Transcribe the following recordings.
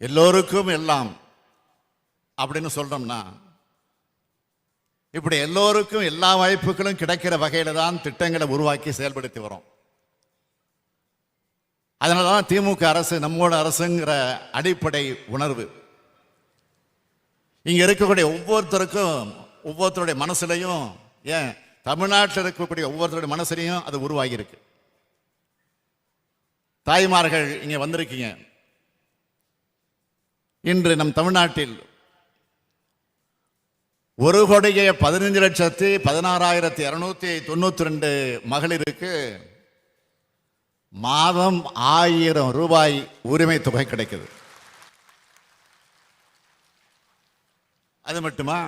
எல்லோருக்கும் எல்லாம் அப்படின்னு சொல்றோம்னா இப்படி எல்லோருக்கும் எல்லா வாய்ப்புகளும் கிடைக்கிற வகையில தான் திட்டங்களை உருவாக்கி செயல்படுத்தி வரோம். அதனால தான் திமுக அரசு நம்மோட அரசுங்கிற அடிப்படை உணர்வு. இங்க இருக்கக்கூடிய ஒவ்வொருத்தருக்கும் ஒவ்வொருத்தருடைய மனசுலையும் ஏன் தமிழ்நாட்டில் இருக்கக்கூடிய ஒவ்வொருத்தருடைய மனசுலையும் அது உருவாகி இருக்கு தாய்மார்கள் இங்க வந்திருக்கீங்க. இன்று நம் தமிழ்நாட்டில் ஒரு கோடியே பதினஞ்சு லட்சத்தி பதினாறாயிரத்தி இரநூத்தி தொண்ணூத்தி ரெண்டு மகளிருக்கு மாதம் ஆயிரம் ரூபாய் உரிமை தொகை கிடைக்குது. அது மட்டுமா?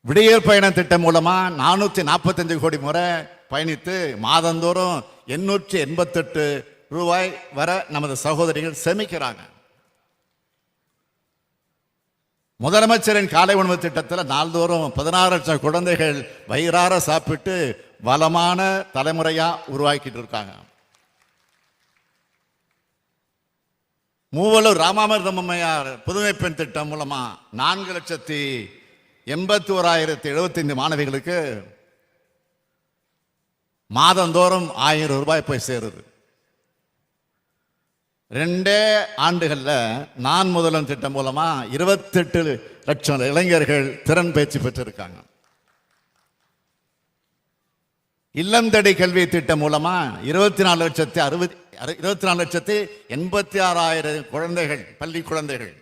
விடியல் பயண திட்டம் மூலமா நானூத்தி நாற்பத்தஞ்சு கோடி முறை பயணித்து மாதந்தோறும் எண்ணூற்றி எண்பத்தெட்டு ரூபாய் வர நமது சகோதரிகள் சேமிக்கிறாங்க. முதலமைச்சரின் காலை உணவு திட்டத்தில் நாள்தோறும் பதினாறு லட்சம் குழந்தைகள் வயிறார சாப்பிட்டு வளமான தலைமுறையாக உருவாக்கிட்டு இருக்காங்க. மூவலூர் ராமாமிர்தம்மையார் புதுமை பெண் திட்டம் மூலமாக நான்கு லட்சத்தி எண்பத்தி ஓராயிரத்தி எழுபத்தைந்து மாணவிகளுக்கு மாதந்தோறும் ஆயிரம் ரூபாய் போய் சேருது. ரெண்டே ஆண்டுகளில் நான் முதல்வன் திட்டம் மூலமாக இருபத்தெட்டு லட்சம் இளைஞர்கள் திறன் பயிற்சி பெற்றிருக்காங்க. இல்லந்தடி கல்வி திட்டம் மூலமாக இருபத்தி நாலு லட்சத்தி அறுபது இருபத்தி நாலு லட்சத்தி எண்பத்தி ஆறாயிரம் குழந்தைகள் பள்ளி குழந்தைகள்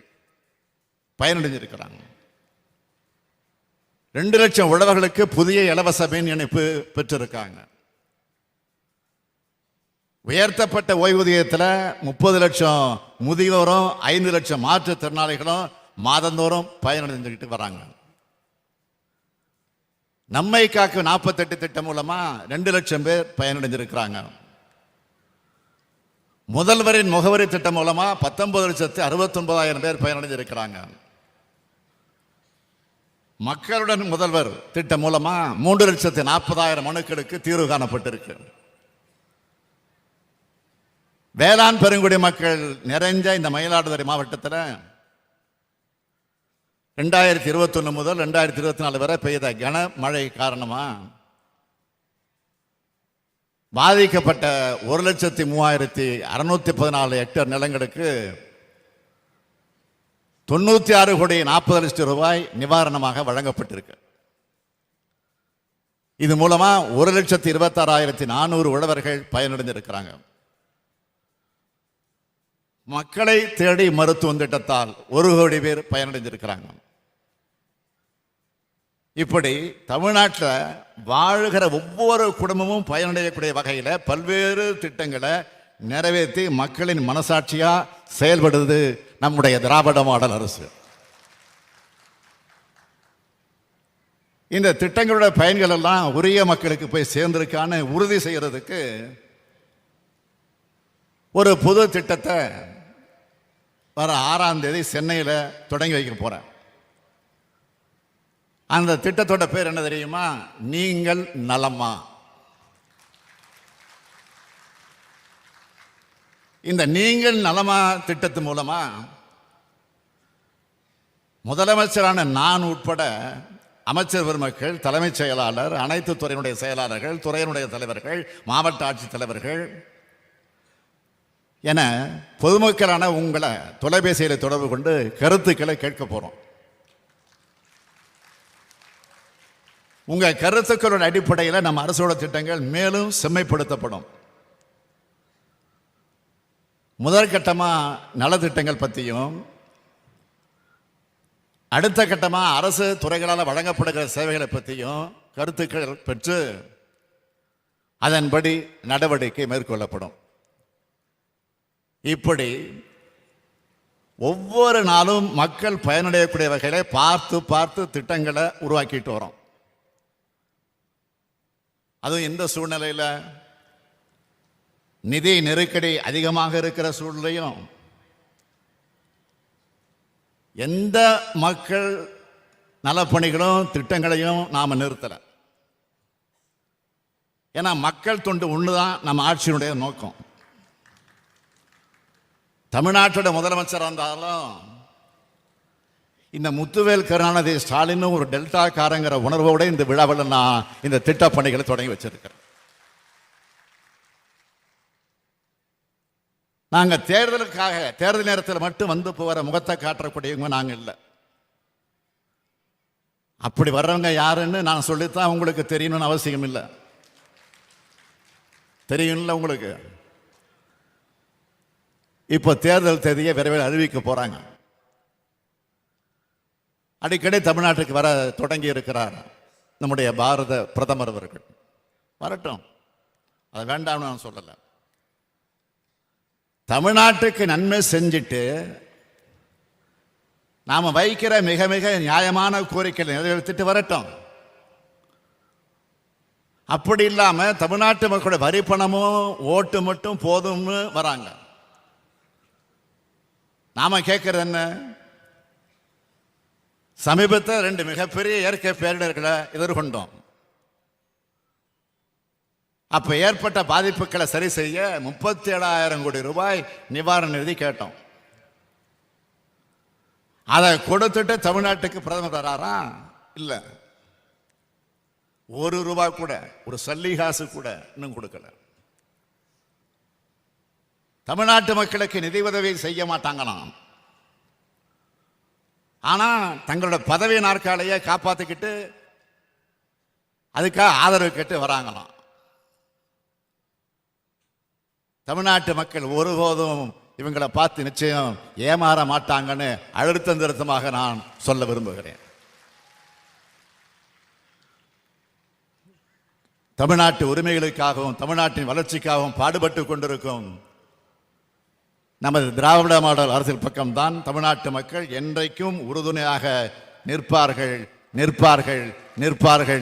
பயனடைஞ்சிருக்கிறாங்க. ரெண்டு லட்சம் உழவர்களுக்கு புதிய இலவச மின் இணைப்பு பெற்றிருக்காங்க. உயர்த்தப்பட்ட ஓய்வூதியத்தில் முப்பது லட்சம் முதியோரும் ஐந்து லட்சம் மாற்றுத்திறனாளிகளும் மாதந்தோறும் பயனடைஞ்சுக்கிட்டு வராங்க. நம்மை காக்கும் நாற்பத்தெட்டு திட்டம் மூலமா ரெண்டு லட்சம் பேர் பயனடைஞ்சிருக்கிறாங்க முதல்வரின் முகவரி திட்டம் மூலமா பத்தொன்பது லட்சத்து அறுபத்தொன்பதாயிரம் பேர் பயனடைஞ்சிருக்கிறாங்க மக்களுடன் முதல்வர் திட்டம் மூலமா மூன்று லட்சத்து நாற்பதாயிரம் மனுக்களுக்கு தீர்வு காணப்பட்டிருக்கு. வேளாண் பெருங்குடி மக்கள் நிறைஞ்ச இந்த மயிலாடுதுறை மாவட்டத்தில் ரெண்டாயிரத்தி இருபத்தொன்று முதல் ரெண்டாயிரத்தி இருபத்தி நாலு வரை பெய்த கனமழை காரணமாக பாதிக்கப்பட்ட ஒரு லட்சத்தி மூவாயிரத்தி அறுநூத்தி பதினாலு ஹெக்டேர் நிலங்களுக்கு தொண்ணூற்றி ஆறு கோடி நாற்பது லட்சம் ரூபாய் நிவாரணமாக வழங்கப்பட்டிருக்கு. இது மூலமாக ஒரு லட்சத்தி இருபத்தாறாயிரத்தி நானூறு உழவர்கள் பயனடைந்திருக்கிறாங்க. மக்களை தேடி மருத்துவம் திட்டத்தால் ஒரு கோடி பேர் பயனடைஞ்சிருக்கிறாங்க இப்படி தமிழ்நாட்டில் வாழ்கிற ஒவ்வொரு குடும்பமும் பயனடையக்கூடிய வகையில் பல்வேறு திட்டங்களை நிறைவேற்றி மக்களின் மனசாட்சியாக செயல்படுது நம்முடைய திராவிட மாடல் அரசு. இந்த திட்டங்களோட பயன்கள் எல்லாம் உரிய மக்களுக்கு போய் சேர்ந்திருக்கான்னு உறுதி செய்கிறதுக்கு ஒரு புது திட்டத்தை வர ஆறாம் தேதி சென்னையில் தொடங்கி வைக்க போகிறேன் அந்த திட்டத்தோட பேர் என்ன தெரியுமா? நீங்கள் நலமா. இந்த நீங்கள் நலமா திட்டத்து மூலமாக முதலமைச்சரான நான் உட்பட அமைச்சர் பெருமக்கள் தலைமைச் செயலாளர் அனைத்து துறையினுடைய செயலாளர்கள் துறையினுடைய தலைவர்கள் மாவட்ட ஆட்சித் தலைவர்கள் என பொதுமக்களான உங்களை தொலைபேசியில் தொடர்பு கொண்டு கருத்துக்களை கேட்க போகிறோம் உங்கள் கருத்துக்களோட அடிப்படையில் நம்ம அரசோட திட்டங்கள் மேலும் செம்மைப்படுத்தப்படும். முதற்கட்டமாக நலத்திட்டங்கள் பற்றியும் அடுத்த கட்டமாக அரசு துறைகளால் வழங்கப்படுகிற சேவைகளை பற்றியும் கருத்துக்கள் பெற்று அதன்படி நடவடிக்கை மேற்கொள்ளப்படும். இப்படி ஒவ்வொரு நாளும் மக்கள் பயனடையக்கூடிய வகையில பார்த்து பார்த்து திட்டங்களை உருவாக்கிட்டு வரோம். அதுவும் எந்த சூழ்நிலையில்? நிதி நெருக்கடி அதிகமாக இருக்கிற சூழ்நிலையும் எந்த மக்கள் நலப்பணிகளும் திட்டங்களையும் நாம் நிறுத்தலை. ஏன்னா மக்கள் தொண்டு ஒன்று தான் நம்ம ஆட்சியினுடைய நோக்கம். தமிழ்நாட்டோட முதலமைச்சராக இருந்தாலும் இந்த முத்துவேல் கருணாநிதி ஸ்டாலின் ஒரு டெல்டா காரங்கிற உணர்வோட இந்த விழாவில் நான் இந்த திட்ட பணிகளை தொடங்கி வச்சிருக்கிறேன். நாங்க தேர்தலுக்காக தேர்தல் நேரத்தில் மட்டும் வந்து போகிற முகத்தை காட்டக்கூடியவங்க நாங்க இல்லை. அப்படி வர்றவங்க யாருன்னு நான் சொல்லித்தான் உங்களுக்கு தெரியணும்னு அவசியம் இல்லை தெரியும்ல உங்களுக்கு? இப்போ தேர்தல் தேதியை விரைவில் அறிவிக்க போறாங்க. அடிக்கடி தமிழ்நாட்டுக்கு வர தொடங்கி இருக்கிறார் நம்முடைய பாரத பிரதமர் அவர்கள். வரட்டும். அது வேண்டாம்னு நான் சொல்லலை. தமிழ்நாட்டுக்கு நன்மை செஞ்சுட்டு நாம் வைக்கிற மிக மிக நியாயமான கோரிக்கைகளை நிறைவேற்றிட்டு வரட்டும். அப்படி இல்லாமல் தமிழ்நாட்டு மக்களோட வரி பணமும் ஓட்டு மட்டும் போதும்னு வராங்க. நாம கேட்கறது என்ன? சமீபத்தில் ரெண்டு மிகப்பெரிய இயற்கை பேரிடர்களை எதிர்கொண்டோம். அப்ப ஏற்பட்ட பாதிப்புகளை சரி செய்ய முப்பத்தி ஏழாயிரம் கோடி ரூபாய் நிவாரண நிதி கேட்டோம். அதை கொடுத்துட்டு தமிழ்நாட்டுக்கு பிரதமர் தராரா இல்ல. ஒரு ரூபாய் கூட ஒரு சல்லிகாசு கூட இன்னும் கொடுக்கல. தமிழ்நாட்டு மக்களுக்கு நிதி உதவி செய்ய மாட்டாங்களாம் ஆனால் தங்களோட பதவி நாற்காலையே காப்பாற்றிக்கிட்டு அதுக்காக ஆதரவு கேட்டு வராங்களாம் தமிழ்நாட்டு மக்கள் ஒருபோதும் இவங்களை பார்த்து நிச்சயம் ஏமாற மாட்டாங்கன்னு அழுத்தம் திருத்தமாக நான் சொல்ல விரும்புகிறேன். தமிழ்நாட்டு உரிமைகளுக்காகவும் தமிழ்நாட்டின் வளர்ச்சிக்காகவும் பாடுபட்டு கொண்டிருக்கும் நமது திராவிட மாடல் அரசியல் பக்கம்தான். தமிழ்நாட்டு மக்கள் என்றைக்கும் உறுதுணையாக நிற்பார்கள் நிற்பார்கள் நிற்பார்கள்.